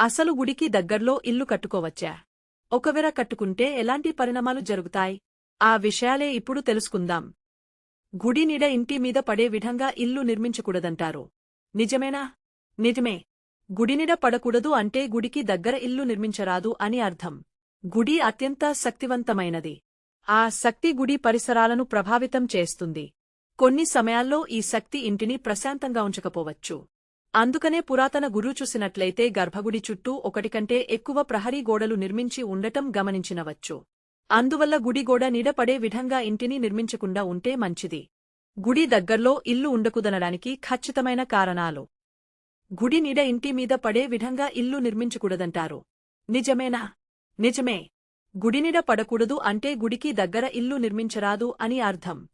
అసలు గుడికి దగ్గర్లో ఇల్లు కట్టుకోవచ్చా? ఒకవేళ కట్టుకుంటే ఎలాంటి పరిణామాలు జరుగుతాయి? ఆ విషయాలే ఇప్పుడు తెలుసుకుందాం. గుడి నీడ ఇంటి మీద పడే విధంగా ఇల్లు నిర్మించకూడదంటారు. నిజమేనా? నిజమే. గుడినిడ పడకూడదు అంటే గుడికి దగ్గర ఇల్లు నిర్మించరాదు అని అర్థం. గుడి అత్యంత శక్తివంతమైనది. ఆ శక్తి గుడి పరిసరాలను ప్రభావితం చేస్తుంది. కొన్ని సమయాల్లో ఈ శక్తి ఇంటిని ప్రశాంతంగా ఉంచకపోవచ్చు. అందుకనే పురాతన గురు చూసినట్లయితే గర్భగుడి చుట్టూ ఒకటి కంటే ఎక్కువ ప్రహరీ గోడలు నిర్మించి ఉండటం గమనించినవచ్చు. అందువల్ల గుడిగోడ నిడపడే విధంగా ఇంటిని నిర్మించకుండా ఉంటే మంచిది. గుడి దగ్గర్లో ఇల్లు ఉండకుదనడానికి ఖచ్చితమైన కారణాలు. గుడి నీడ ఇంటి మీద పడే విధంగా ఇల్లు నిర్మించకూడదంటారు. నిజమేనా? నిజమే. గుడినిడ పడకూడదు అంటే గుడికి దగ్గర ఇల్లు నిర్మించరాదు అని అర్థం.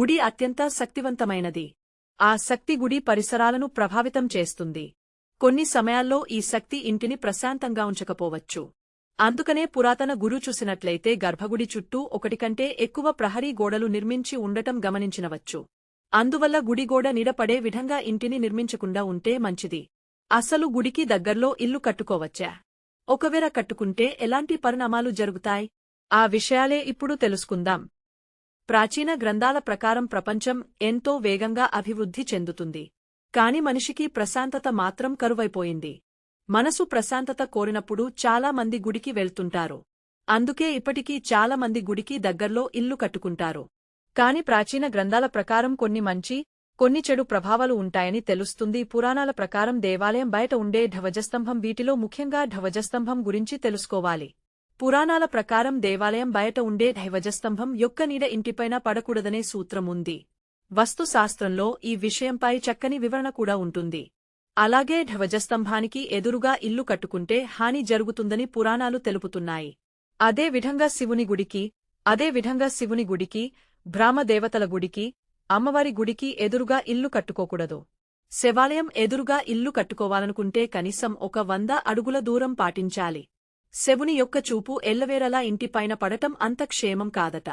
గుడి అత్యంత శక్తివంతమైనది. ఆ శక్తి గుడి పరిసరాలను ప్రభావితం చేస్తుంది. కొన్ని సమయాల్లో ఈ శక్తి ఇంటిని ప్రశాంతంగా ఉంచకపోవచ్చు. అందుకనే పురాతన గురు చూసినట్లయితే గర్భగుడి చుట్టూ ఒకటి కంటే ఎక్కువ ప్రహరీ గోడలు నిర్మించి ఉండటం గమనించినవచ్చు. అందువల్ల గుడిగోడ నిడపడే విధంగా ఇంటిని నిర్మించకుండా ఉంటే మంచిది. అసలు గుడికి దగ్గర్లో ఇల్లు కట్టుకోవచ్చా? ఒకవేళ కట్టుకుంటే ఎలాంటి పరిణామాలు జరుగుతాయి? ఆ విషయాలే ఇప్పుడు తెలుసుకుందాం. ప్రాచీన గ్రంథాల ప్రకారం ప్రపంచం ఎంతో వేగంగా అభివృద్ధి చెందుతుంది. కాని మనిషికి ప్రశాంతత మాత్రం కరువైపోయింది. మనసు ప్రశాంతత కోరినప్పుడు చాలా మంది గుడికి వెళ్తుంటారు. అందుకే ఇప్పటికీ చాలా మంది గుడికి దగ్గర్లో ఇల్లు కట్టుకుంటారు. కాని ప్రాచీన గ్రంథాల ప్రకారం కొన్ని మంచి కొన్ని చెడు ప్రభావాలు ఉంటాయని తెలుస్తుంది. పురాణాల ప్రకారం దేవాలయం బయట ఉండే ధ్వజస్తంభం వీటిలో ముఖ్యంగా ధ్వజస్తంభం గురించి తెలుసుకోవాలి. పురాణాల ప్రకారం దేవాలయం బయట ఉండే ధ్వజస్తంభం యొక్క నీడ ఇంటిపైన పడకూడదనే సూత్రముంది. వస్తుశాస్త్రంలో ఈ విషయంపై చక్కని వివరణ కూడా ఉంటుంది. అలాగే ధ్వజస్తంభానికి ఎదురుగా ఇల్లు కట్టుకుంటే హాని జరుగుతుందని పురాణాలు తెలుపుతున్నాయి. అదే విధంగా శివుని గుడికి అదే విధంగా శివుని గుడికి బ్రాహ్మదేవతల గుడికి అమ్మవారి గుడికి ఎదురుగా ఇల్లు కట్టుకోకూడదు. శివాలయం ఎదురుగా ఇల్లు కట్టుకోవాలనుకుంటే కనీసం ఒక వంద అడుగుల దూరం పాటించాలి. శవుని యొక్క చూపు ఎల్లవేరలా ఇంటిపైన పడటం అంత క్షేమం కాదట.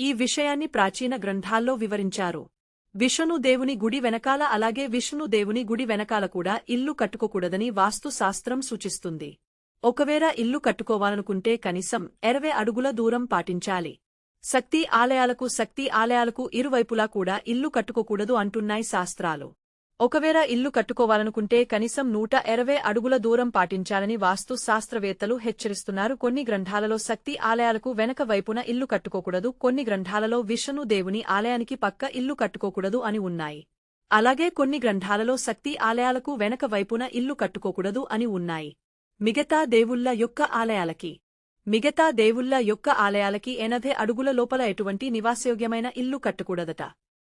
ఈ విషయాన్ని ప్రాచీన గ్రంథాల్లో వివరించారు. విష్ణుదేవుని గుడి వెనకాల అలాగే విష్ణుదేవుని గుడి వెనకాల కూడా ఇల్లు కట్టుకోకూడదని వాస్తుశాస్త్రం సూచిస్తుంది. ఒకవేళ ఇల్లు కట్టుకోవాలనుకుంటే కనీసం ఎరవై అడుగుల దూరం పాటించాలి. శక్తి ఆలయాలకు శక్తి ఆలయాలకు ఇరువైపులా కూడా ఇల్లు కట్టుకోకూడదు అంటున్నాయి శాస్త్రాలు. ఒకవేళ ఇల్లు కట్టుకోవాలనుకుంటే కనీసం నూట ఎరవై అడుగుల దూరం పాటించాలని వాస్తు శాస్త్రవేత్తలు హెచ్చరిస్తున్నారు. కొన్ని గ్రంథాలలో శక్తి ఆలయాలకు వెనక వైపున ఇల్లు కట్టుకోకూడదు. కొన్ని గ్రంథాలలో విష్ణు దేవుని ఆలయానికి పక్క ఇల్లు కట్టుకోకూడదు అని ఉన్నాయి. అలాగే కొన్ని గ్రంథాలలో శక్తి ఆలయాలకు వెనక వైపున ఇల్లు కట్టుకోకూడదు అని ఉన్నాయి. మిగతా దేవుళ్ళ యొక్క ఆలయాలకి. మిగతా దేవుళ్ళ యొక్క ఆలయాలకి ఎనభై అడుగుల లోపల ఎటువంటి నివాసయోగ్యమైన ఇల్లు కట్టకూడదట.